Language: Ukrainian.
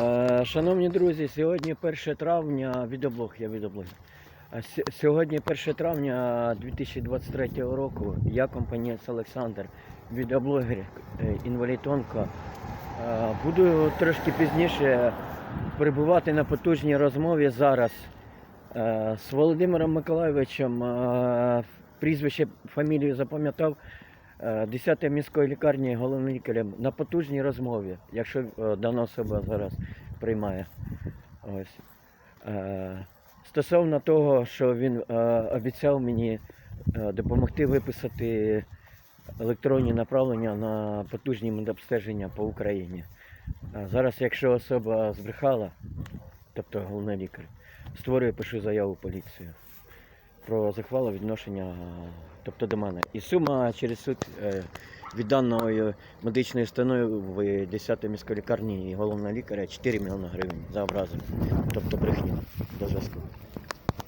Е, Шановні друзі, сьогодні 1 травня, відеоблог, я відеоблог. Сьогодні 1 травня 2023 року. Я компаньєць Олександр, відеоблогер е, інвалід онко. Е, Буду трошки пізніше перебувати на потужній розмові зараз з Володимиром Миколайовичем. Прізвище, фамілію запам'ятав. Е, 10 міської лікарні головним лікарем на потужній розмові, якщо е, дана особа зараз приймає. Ось. Е, Стосовно того, що він е, обіцяв мені допомогти виписати електронні направлення на потужні медобстеження по Україні. Зараз, якщо особа збрехала, тобто головний лікар, створює, пишу заяву поліцію про захвалу відношення, е, тобто до мене. І сума через суд відданої від даної медичної установи 10 міської лікарні і головного лікаря 4 мільйони гривень за образи, тобто брехню.